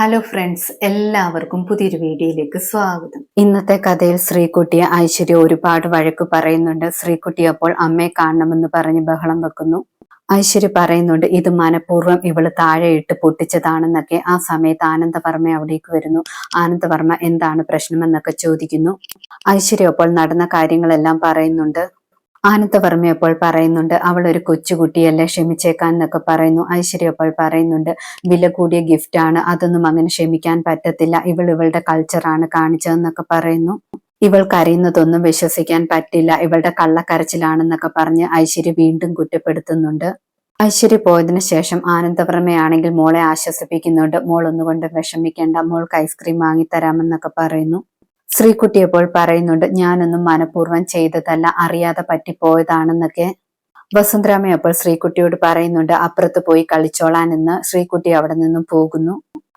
Hello friends എല്ലാവർക്കും പുതിയൊരു വീഡിയോയിലേക്ക് സ്വാഗതം. ഇന്നത്തെ കഥയിൽ ശ്രീകുട്ടിയെ ഐശ്വര്യ ഒരുപാട് വഴക്ക് പറയുന്നുണ്ട്. ശ്രീകുട്ടി അപ്പോൾ അമ്മയെ കാണണമെന്ന് പറഞ്ഞ് ബഹളം വെക്കുന്നു. ഐശ്വര്യ പറയുന്നുണ്ട് ഇത് മനഃപൂർവം ഇവൾ താഴെ ഇട്ട് പൊട്ടിച്ചതാണെന്നൊക്കെ. ആ സമയത്ത് ആനന്ദവർമ്മ അവിടേക്ക് വരുന്നു. ആനന്ദവർമ്മ എന്താണ് പ്രശ്നമെന്നൊക്കെ ചോദിക്കുന്നു. ഐശ്വര്യ അപ്പോൾ നടന്ന കാര്യങ്ങളെല്ലാം പറയുന്നുണ്ട്. ആനന്ദവർമ്മ അപ്പോൾ പറയുന്നുണ്ട് അവൾ ഒരു കൊച്ചുകുട്ടിയല്ലേ ക്ഷമിച്ചേക്കാൻ എന്നൊക്കെ പറയുന്നു. ഐശ്വര്യ അപ്പോൾ പറയുന്നുണ്ട് വില കൂടിയ ഗിഫ്റ്റ് ആണ് അതൊന്നും അങ്ങനെ ക്ഷമിക്കാൻ പറ്റത്തില്ല. ഇവൾ ഇവളുടെ കൾച്ചറാണ് കാണിച്ചതെന്നൊക്കെ പറയുന്നു. ഇവൾ കരയുന്നതൊന്നും വിശ്വസിക്കാൻ പറ്റില്ല. ഇവളുടെ കള്ളക്കരച്ചിലാണെന്നൊക്കെ പറഞ്ഞ് ഐശ്വര്യ വീണ്ടും കുറ്റപ്പെടുത്തുന്നുണ്ട്. ഐശ്വര്യ പോയതിനു ശേഷം ആനന്ദവർമ്മയാണെങ്കിൽ മോളെ ആശ്വസിപ്പിക്കുന്നുണ്ട്. മോൾ ഒന്നുകൊണ്ട് വിഷമിക്കേണ്ട. മോൾക്ക് ഐസ്ക്രീം വാങ്ങിത്തരാമെന്നൊക്കെ പറയുന്നു. ശ്രീകുട്ടി അപ്പോൾ പറയുന്നുണ്ട് ഞാനൊന്നും മനഃപൂർവം ചെയ്തതല്ല അറിയാതെ പറ്റിപ്പോയതാണെന്നൊക്കെ. വസുന്ധരാമ അപ്പോൾ ശ്രീകുട്ടിയോട് പറയുന്നുണ്ട് അപ്പുറത്ത് പോയി കളിച്ചോളാനെന്ന് ശ്രീകുട്ടി അവിടെ നിന്നും പോകുന്നു.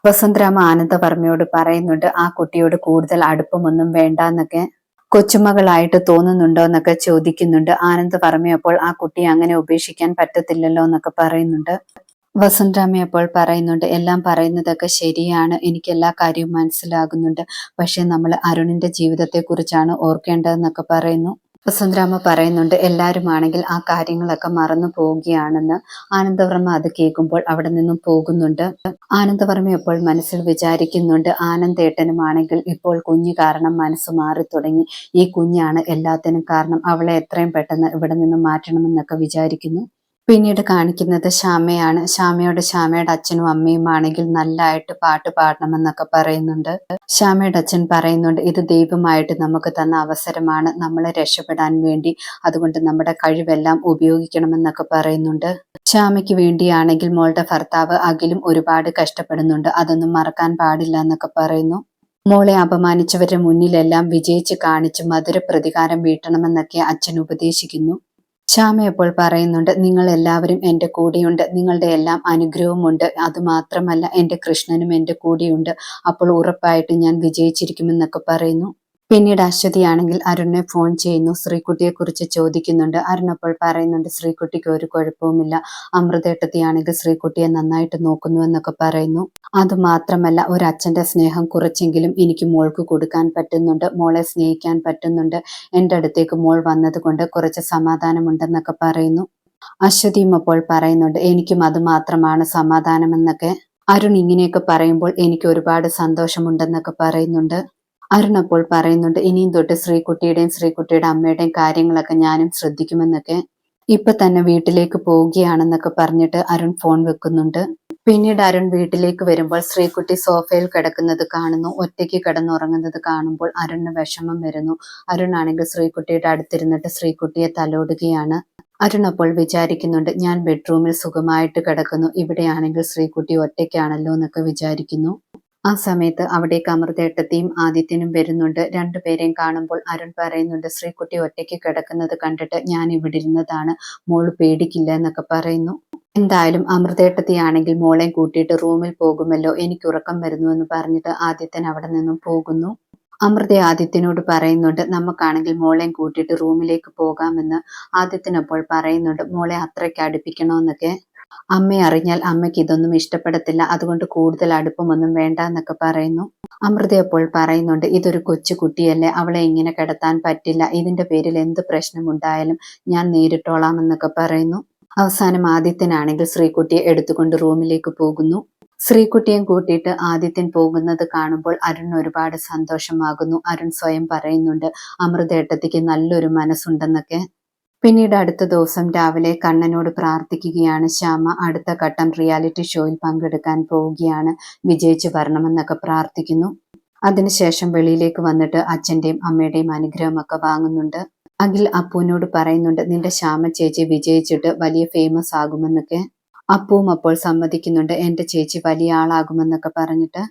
വസുന്ധരാമ ആനന്ദവർമ്മയോട് പറയുന്നുണ്ട് ആ കുട്ടിയോട് കൂടുതൽ അടുപ്പമൊന്നും വേണ്ട എന്നൊക്കെ കൊച്ചുമകളായിട്ട് തോന്നുന്നുണ്ടോ എന്നൊക്കെ ചോദിക്കുന്നുണ്ട് ആനന്ദവർമ്മയപ്പോൾ ആ കുട്ടി അങ്ങനെ ഉപേക്ഷിക്കാൻ പറ്റത്തില്ലല്ലോ എന്നൊക്കെ പറയുന്നുണ്ട്. വസന്തരാമ അപ്പോൾ പറയുന്നുണ്ട് എല്ലാം പറയുന്നതൊക്കെ ശരിയാണ്. എനിക്ക് എല്ലാ കാര്യവും മനസ്സിലാകുന്നുണ്ട്. പക്ഷെ നമ്മൾ അരുണിന്റെ ജീവിതത്തെ കുറിച്ചാണ് ഓർക്കേണ്ടതെന്നൊക്കെ പറയുന്നു. വസന്തരാമ പറയുന്നുണ്ട് എല്ലാവരും ആണെങ്കിൽ ആ കാര്യങ്ങളൊക്കെ മറന്നു പോവുകയാണെന്ന് ആനന്ദവർമ്മ അത് കേൾക്കുമ്പോൾ അവിടെ നിന്നും പോകുന്നുണ്ട്. ആനന്ദവർമ്മ ഇപ്പോൾ മനസ്സിൽ വിചാരിക്കുന്നുണ്ട് ആനന്ദേട്ടനുമാണെങ്കിൽ ഇപ്പോൾ കുഞ്ഞു കാരണം മനസ്സ് മാറി തുടങ്ങി ഈ കുഞ്ഞാണ് എല്ലാത്തിനും കാരണം. അവളെ എത്രയും പെട്ടെന്ന് ഇവിടെ നിന്നും മാറ്റണമെന്നൊക്കെ വിചാരിക്കുന്നു. പിന്നീട് കാണിക്കുന്നത് ശ്യാമയാണ്. ശ്യാമയോട് ശ്യാമയുടെ അച്ഛനും അമ്മയും ആണെങ്കിൽ നല്ലതായിട്ട് പാട്ട് പാടണമെന്നൊക്കെ പറയുന്നുണ്ട്. ശ്യാമയുടെ അച്ഛൻ പറയുന്നുണ്ട് ഇത് ദൈവമായിട്ട് നമുക്ക് തന്ന അവസരമാണ്. നമ്മളെ രക്ഷപ്പെടാൻ വേണ്ടി അതുകൊണ്ട് നമ്മുടെ കഴിവെല്ലാം ഉപയോഗിക്കണമെന്നൊക്കെ പറയുന്നുണ്ട്. ശ്യാമയ്ക്ക് വേണ്ടിയാണെങ്കിൽ മോളുടെ ഭർത്താവ് അഖിലും ഒരുപാട് കഷ്ടപ്പെടുന്നുണ്ട്. അതൊന്നും മറക്കാൻ പാടില്ല എന്നൊക്കെ പറയുന്നു. മോളെ അപമാനിച്ചവരുടെ മുന്നിലെല്ലാം വിജയിച്ച് കാണിച്ച് മധുര പ്രതികാരം വീട്ടണമെന്നൊക്കെ അച്ഛൻ ഉപദേശിക്കുന്നു. ശ്യാമ അപ്പോൾ പറയുന്നുണ്ട് നിങ്ങൾ എല്ലാവരും എന്റെ കൂടെയുണ്ട് നിങ്ങളുടെ എല്ലാം അനുഗ്രഹവുമുണ്ട്. അതുമാത്രമല്ല എന്റെ കൃഷ്ണനും എന്റെ കൂടെയുണ്ട്. അപ്പോൾ ഉറപ്പായിട്ട് ഞാൻ വിജയിച്ചിരിക്കുമെന്നൊക്കെ പറയുന്നു. പിന്നീട് അശ്വതിയാണെങ്കിൽ അരുണിനെ ഫോൺ ചെയ്യുന്നു. ശ്രീകുട്ടിയെ കുറിച്ച് ചോദിക്കുന്നുണ്ട്. അരുൺ അപ്പോൾ പറയുന്നുണ്ട് ശ്രീകുട്ടിക്ക് ഒരു കുഴപ്പവുമില്ല. അമൃതേട്ടത്തിയാണെങ്കിൽ ശ്രീകുട്ടിയെ നന്നായിട്ട് നോക്കുന്നു എന്നൊക്കെ പറയുന്നു. അത് മാത്രമല്ല ഒരു അച്ഛന്റെ സ്നേഹം കുറച്ചെങ്കിലും എനിക്ക് മോൾക്ക് കൊടുക്കാൻ പറ്റുന്നുണ്ട്. മോളെ സ്നേഹിക്കാൻ പറ്റുന്നുണ്ട്. എന്റെ അടുത്തേക്ക് മോൾ വന്നതുകൊണ്ട് കുറച്ച് സമാധാനമുണ്ടെന്നൊക്കെ പറയുന്നു. അശ്വതിയും അപ്പോൾ പറയുന്നുണ്ട് എനിക്കും അത് മാത്രമാണ് സമാധാനമെന്നൊക്കെ. അരുൺ ഇങ്ങനെയൊക്കെ പറയുമ്പോൾ എനിക്ക് ഒരുപാട് സന്തോഷമുണ്ടെന്നൊക്കെ പറയുന്നുണ്ട്. അരുൺ അപ്പോൾ പറയുന്നുണ്ട് ഇനിയും തൊട്ട് ശ്രീകുട്ടിയുടെയും ശ്രീകുട്ടിയുടെ അമ്മയുടെയും കാര്യങ്ങളൊക്കെ ഞാനും ശ്രദ്ധിക്കുമെന്നൊക്കെ. ഇപ്പൊ തന്നെ വീട്ടിലേക്ക് പോവുകയാണെന്നൊക്കെ പറഞ്ഞിട്ട് അരുൺ ഫോൺ വെക്കുന്നുണ്ട്. പിന്നീട് അരുൺ വീട്ടിലേക്ക് വരുമ്പോൾ ശ്രീകുട്ടി സോഫയിൽ കിടക്കുന്നത് കാണുന്നു. ഒറ്റയ്ക്ക് കിടന്നുറങ്ങുന്നത് കാണുമ്പോൾ അരുണിന് വിഷമം വരുന്നു. അരുൺ ആണെങ്കിൽ ശ്രീകുട്ടിയുടെ അടുത്തിരുന്നിട്ട് ശ്രീകുട്ടിയെ തലോടുകയാണ്. അരുൺ അപ്പോൾ വിചാരിക്കുന്നുണ്ട് ഞാൻ ബെഡ്റൂമിൽ സുഖമായിട്ട് കിടക്കുന്നു. ഇവിടെയാണെങ്കിൽ ശ്രീകുട്ടി ഒറ്റയ്ക്കാണല്ലോ എന്നൊക്കെ വിചാരിക്കുന്നു. ആ സമയത്ത് അവിടേക്ക് അമൃതേട്ടത്തെയും ആദിത്യനും വരുന്നുണ്ട്. രണ്ടുപേരെയും കാണുമ്പോൾ അരുൺ പറയുന്നുണ്ട് ശ്രീകുട്ടി ഒറ്റയ്ക്ക് കിടക്കുന്നത് കണ്ടിട്ട് ഞാൻ ഇവിടെ ഇരുന്നതാണ്. മോൾ പേടിക്കില്ല എന്നൊക്കെ പറയുന്നു. എന്തായാലും അമൃതേട്ടത്തെയാണെങ്കിൽ മോളെ കൂട്ടിയിട്ട് റൂമിൽ പോകുമല്ലോ എനിക്ക് ഉറക്കം വരുന്നു എന്ന് പറഞ്ഞിട്ട് ആദിത്യൻ അവിടെ നിന്നും പോകുന്നു. അമൃത ആദിത്യനോട് പറയുന്നുണ്ട് നമുക്കാണെങ്കിൽ മോളെയും കൂട്ടിയിട്ട് റൂമിലേക്ക് പോകാമെന്ന്. ആദിത്യനപ്പോൾ പറയുന്നുണ്ട് മോളെ അത്രയ്ക്ക് അടുപ്പിക്കണമെന്നൊക്കെ അമ്മയെ അറിഞ്ഞാൽ അമ്മയ്ക്ക് ഇതൊന്നും ഇഷ്ടപ്പെടത്തില്ല. അതുകൊണ്ട് കൂടുതൽ അടുപ്പമൊന്നും വേണ്ട എന്നൊക്കെ പറയുന്നു. അമൃത അപ്പോൾ പറയുന്നുണ്ട് ഇതൊരു കൊച്ചു കുട്ടിയല്ലേ അവളെ ഇങ്ങനെ കിടത്താൻ പറ്റില്ല. ഇതിന്റെ പേരിൽ എന്ത് പ്രശ്നമുണ്ടായാലും ഞാൻ നേരിട്ടോളാം എന്നൊക്കെ പറയുന്നു. അവസാനം ആദിത്യനാണെങ്കിൽ ശ്രീകുട്ടിയെ എടുത്തുകൊണ്ട് റൂമിലേക്ക് പോകുന്നു. ശ്രീകുട്ടിയും കൂട്ടിയിട്ട് ആദിത്യൻ പോകുന്നത് കാണുമ്പോൾ അരുൺ ഒരുപാട് സന്തോഷമാകുന്നു. അരുൺ സ്വയം പറയുന്നുണ്ട് അമൃതേട്ടത്തിക്ക് നല്ലൊരു മനസ്സുണ്ടെന്നൊക്കെ. പിന്നീട് അടുത്ത ദിവസം രാവിലെ കണ്ണനോട് പ്രാർത്ഥിക്കുകയാണ് ശ്യാമ. അടുത്ത ഘട്ടം റിയാലിറ്റി ഷോയിൽ പങ്കെടുക്കാൻ പോവുകയാണ്. വിജയിച്ചു വരണമെന്നൊക്കെ പ്രാർത്ഥിക്കുന്നു. അതിനുശേഷം വെളിയിലേക്ക് വന്നിട്ട് അച്ഛന്റെയും അമ്മയുടെയും അനുഗ്രഹമൊക്കെ വാങ്ങുന്നുണ്ട്. അഖിൽ അപ്പുവിനോട് പറയുന്നുണ്ട് നിന്റെ ശ്യാമ ചേച്ചി വിജയിച്ചിട്ട് വലിയ ഫേമസ് ആകുമെന്നൊക്കെ. അപ്പുവും അപ്പോൾ സമ്മതിക്കുന്നുണ്ട് എന്റെ ചേച്ചി വലിയ ആളാകുമെന്നൊക്കെ പറഞ്ഞിട്ട്.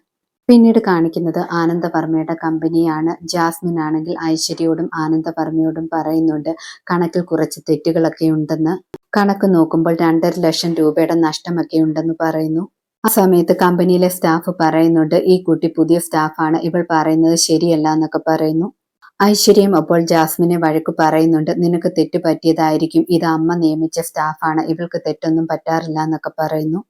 പിന്നീട് കാണിക്കുന്നത് ആനന്ദവർമ്മയുടെ കമ്പനിയാണ്. ജാസ്മിൻ ആണെങ്കിൽ ഐശ്വര്യയോടും ആനന്ദവർമ്മയോടും പറയുന്നുണ്ട് കണക്കിൽ കുറച്ച് തെറ്റുകളൊക്കെ ഉണ്ടെന്ന്. കണക്ക് നോക്കുമ്പോൾ രണ്ടര ലക്ഷം രൂപയുടെ നഷ്ടമൊക്കെ ഉണ്ടെന്ന് പറയുന്നു. ആ സമയത്ത് കമ്പനിയിലെ സ്റ്റാഫ് പറയുന്നുണ്ട് ഈ കുട്ടി പുതിയ സ്റ്റാഫാണ്. ഇവൾ പറയുന്നത് ശരിയല്ല എന്നൊക്കെ പറയുന്നു. ഐശ്വര്യം അപ്പോൾ ജാസ്മിനെ വഴക്ക് പറയുന്നുണ്ട് നിനക്ക് തെറ്റ് പറ്റിയതായിരിക്കും. ഇത് അമ്മ നിയമിച്ച സ്റ്റാഫാണ്. ഇവൾക്ക് തെറ്റൊന്നും പറ്റാറില്ല എന്നൊക്കെ പറയുന്നു.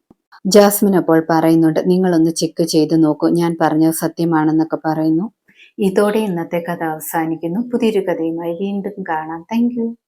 ജാസ്മിൻ അപ്പോൾ പറയുന്നുണ്ട് നിങ്ങളൊന്ന് ചെക്ക് ചെയ്ത് നോക്കൂ. ഞാൻ പറഞ്ഞത് സത്യമാണെന്നൊക്കെ പറയുന്നു. ഇതോടെ ഇന്നത്തെ കഥ അവസാനിക്കുന്നു. പുതിയൊരു കഥയുമായി വീണ്ടും കാണാം. താങ്ക്